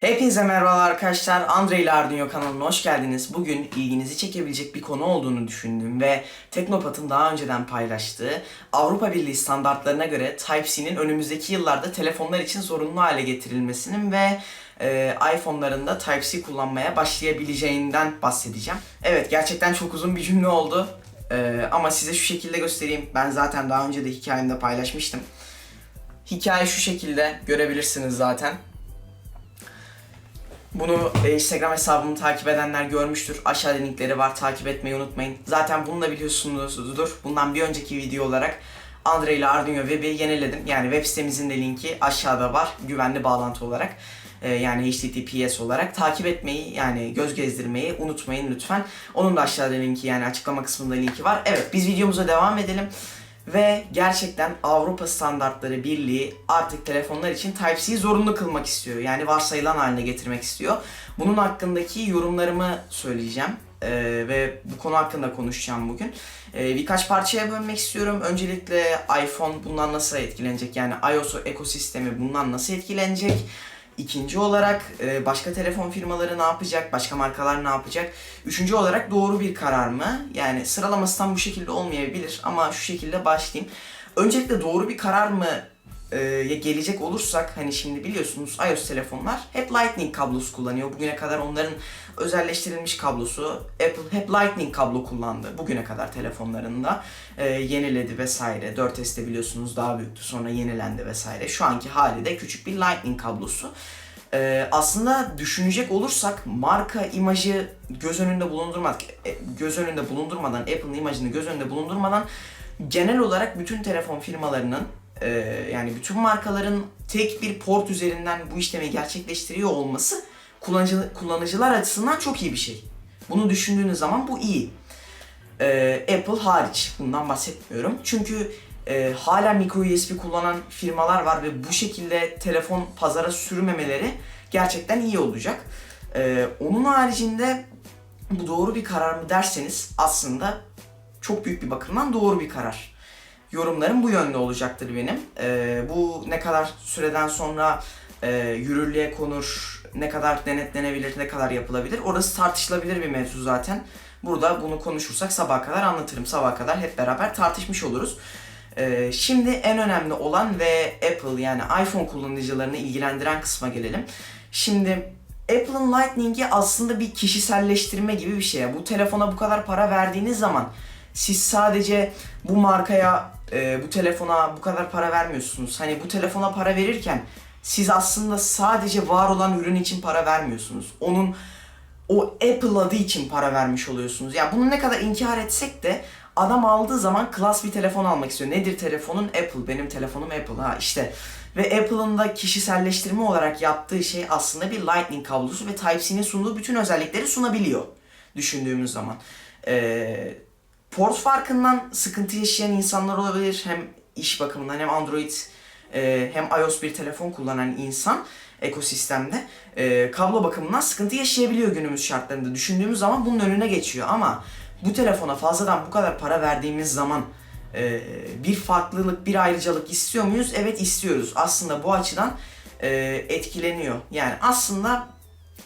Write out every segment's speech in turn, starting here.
Hepinize merhabalar arkadaşlar. Andre ile Arduino kanalına hoş geldiniz. Bugün ilginizi çekebilecek bir konu olduğunu düşündüm ve Teknopat'ın daha önceden paylaştığı Avrupa Birliği standartlarına göre Type-C'nin önümüzdeki yıllarda telefonlar için zorunlu hale getirilmesinin ve e, iPhone'larında Type-C kullanmaya başlayabileceğinden bahsedeceğim. Evet gerçekten çok uzun bir cümle oldu. E, ama size şu şekilde göstereyim. Ben zaten daha önce de hikayemde paylaşmıştım. Hikaye şu şekilde görebilirsiniz zaten. Bunu e, Instagram hesabımı takip edenler görmüştür. Aşağıda linkleri var. Takip etmeyi unutmayın. Zaten bunu da biliyorsunuzdur. Bundan bir önceki video olarak Andre ile Arduino Web'i yeniledim. Yani web sitemizin de linki aşağıda var. Güvenli bağlantı olarak. E, yani HTTPS olarak. Takip etmeyi yani göz gezdirmeyi unutmayın lütfen. Onun da aşağıda linki yani açıklama kısmında linki var. Evet biz videomuza devam edelim. Ve gerçekten Avrupa Standartları Birliği artık telefonlar için Type-C'yi zorunlu kılmak istiyor. Yani varsayılan haline getirmek istiyor. Bunun hakkındaki yorumlarımı söyleyeceğim. Ee, ve bu konu hakkında konuşacağım bugün. Ee, birkaç parçaya bölmek istiyorum. Öncelikle iPhone bundan nasıl etkilenecek? Yani iOS ekosistemi bundan nasıl etkilenecek? İkinci olarak e, başka telefon firmaları ne yapacak, başka markalar ne yapacak? Üçüncü olarak doğru bir karar mı? Yani sıralaması tam bu şekilde olmayabilir ama şu şekilde başlayayım. Öncelikle doğru bir karar mı e, gelecek olursak hani şimdi biliyorsunuz iOS telefonlar hep Lightning kablosu kullanıyor. Bugüne kadar onların özelleştirilmiş kablosu Apple hep Lightning kablo kullandı bugüne kadar telefonlarında. E, yeniledi vesaire. 4S'te biliyorsunuz daha büyüktü sonra yenilendi vesaire. Şu anki hali de küçük bir Lightning kablosu. E, aslında düşünecek olursak marka imajı göz önünde bulundurmak e, göz önünde bulundurmadan Apple'ın imajını göz önünde bulundurmadan genel olarak bütün telefon firmalarının e, yani bütün markaların tek bir port üzerinden bu işlemi gerçekleştiriyor olması kullanıcı, kullanıcılar açısından çok iyi bir şey. Bunu düşündüğünüz zaman bu iyi. E, Apple hariç bundan bahsetmiyorum. Çünkü e, hala micro USB kullanan firmalar var ve bu şekilde telefon pazara sürmemeleri gerçekten iyi olacak. E, onun haricinde bu doğru bir karar mı derseniz aslında çok büyük bir bakımdan doğru bir karar yorumlarım bu yönde olacaktır benim. Ee, bu ne kadar süreden sonra e, yürürlüğe konur, ne kadar denetlenebilir, ne kadar yapılabilir orası tartışılabilir bir mevzu zaten. Burada bunu konuşursak sabaha kadar anlatırım. Sabaha kadar hep beraber tartışmış oluruz. Ee, şimdi en önemli olan ve Apple yani iPhone kullanıcılarını ilgilendiren kısma gelelim. Şimdi Apple'ın Lightning'i aslında bir kişiselleştirme gibi bir şey. Bu telefona bu kadar para verdiğiniz zaman siz sadece bu markaya, e, bu telefona bu kadar para vermiyorsunuz. Hani bu telefona para verirken siz aslında sadece var olan ürün için para vermiyorsunuz. Onun o Apple adı için para vermiş oluyorsunuz. Yani bunu ne kadar inkar etsek de adam aldığı zaman klas bir telefon almak istiyor. Nedir telefonun? Apple. Benim telefonum Apple. Ha işte. Ve Apple'ın da kişiselleştirme olarak yaptığı şey aslında bir Lightning kablosu ve Type-C'nin sunduğu bütün özellikleri sunabiliyor. Düşündüğümüz zaman. Ee, port farkından sıkıntı yaşayan insanlar olabilir. Hem iş bakımından hem Android e, hem iOS bir telefon kullanan insan ekosistemde e, kablo bakımından sıkıntı yaşayabiliyor günümüz şartlarında. Düşündüğümüz zaman bunun önüne geçiyor ama bu telefona fazladan bu kadar para verdiğimiz zaman e, bir farklılık, bir ayrıcalık istiyor muyuz? Evet istiyoruz. Aslında bu açıdan e, etkileniyor. Yani aslında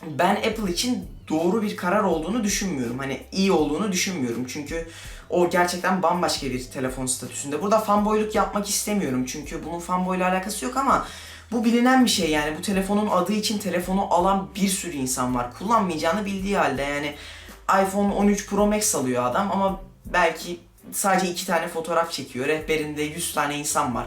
ben Apple için doğru bir karar olduğunu düşünmüyorum. Hani iyi olduğunu düşünmüyorum. Çünkü o gerçekten bambaşka bir telefon statüsünde. Burada fanboyluk yapmak istemiyorum. Çünkü bunun fanboyla alakası yok ama bu bilinen bir şey yani. Bu telefonun adı için telefonu alan bir sürü insan var. Kullanmayacağını bildiği halde yani iPhone 13 Pro Max alıyor adam ama belki sadece iki tane fotoğraf çekiyor. Rehberinde 100 tane insan var.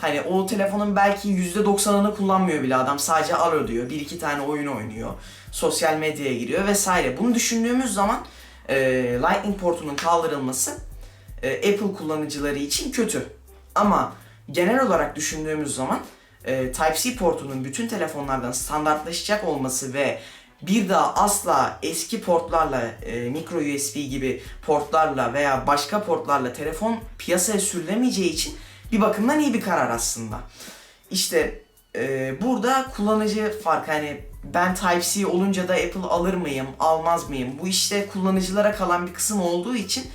Hani o telefonun belki %90'ını kullanmıyor bile adam. Sadece alo diyor. Bir iki tane oyun oynuyor. Sosyal medyaya giriyor vesaire. Bunu düşündüğümüz zaman e, Lightning portunun kaldırılması e, Apple kullanıcıları için kötü. Ama genel olarak düşündüğümüz zaman e, Type-C portunun bütün telefonlardan standartlaşacak olması ve bir daha asla eski portlarla, e, micro USB gibi portlarla veya başka portlarla telefon piyasaya sürülemeyeceği için bir bakımdan iyi bir karar aslında. İşte e, burada kullanıcı farkı hani ben Type-C olunca da Apple alır mıyım, almaz mıyım? Bu işte kullanıcılara kalan bir kısım olduğu için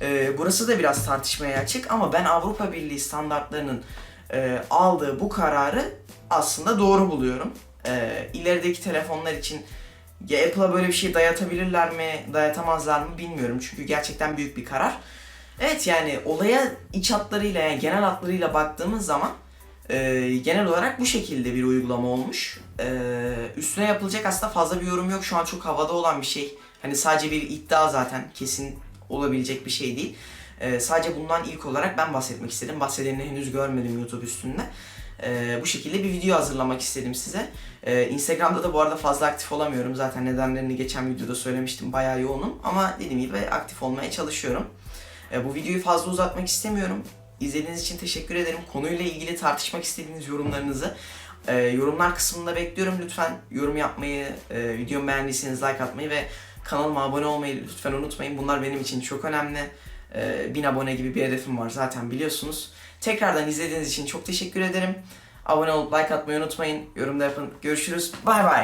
e, burası da biraz tartışmaya açık ama ben Avrupa Birliği standartlarının e, aldığı bu kararı aslında doğru buluyorum. Ee, ilerideki telefonlar için ya Apple'a böyle bir şey dayatabilirler mi, dayatamazlar mı bilmiyorum. Çünkü gerçekten büyük bir karar. Evet yani olaya iç hatlarıyla yani genel hatlarıyla baktığımız zaman e, genel olarak bu şekilde bir uygulama olmuş. E, üstüne yapılacak aslında fazla bir yorum yok. Şu an çok havada olan bir şey. Hani sadece bir iddia zaten kesin olabilecek bir şey değil. E, sadece bundan ilk olarak ben bahsetmek istedim. Bahsedenini henüz görmedim YouTube üstünde. E, bu şekilde bir video hazırlamak istedim size. E, Instagram'da da bu arada fazla aktif olamıyorum. Zaten nedenlerini geçen videoda söylemiştim. Bayağı yoğunum. Ama dediğim gibi aktif olmaya çalışıyorum. E, bu videoyu fazla uzatmak istemiyorum. İzlediğiniz için teşekkür ederim. Konuyla ilgili tartışmak istediğiniz yorumlarınızı e, yorumlar kısmında bekliyorum. Lütfen yorum yapmayı, e, videomu beğendiyseniz like atmayı ve kanalıma abone olmayı lütfen unutmayın. Bunlar benim için çok önemli. E, 1000 abone gibi bir hedefim var zaten biliyorsunuz. Tekrardan izlediğiniz için çok teşekkür ederim. Abone olup like atmayı unutmayın. Yorumda yapın. Görüşürüz. Bay bay.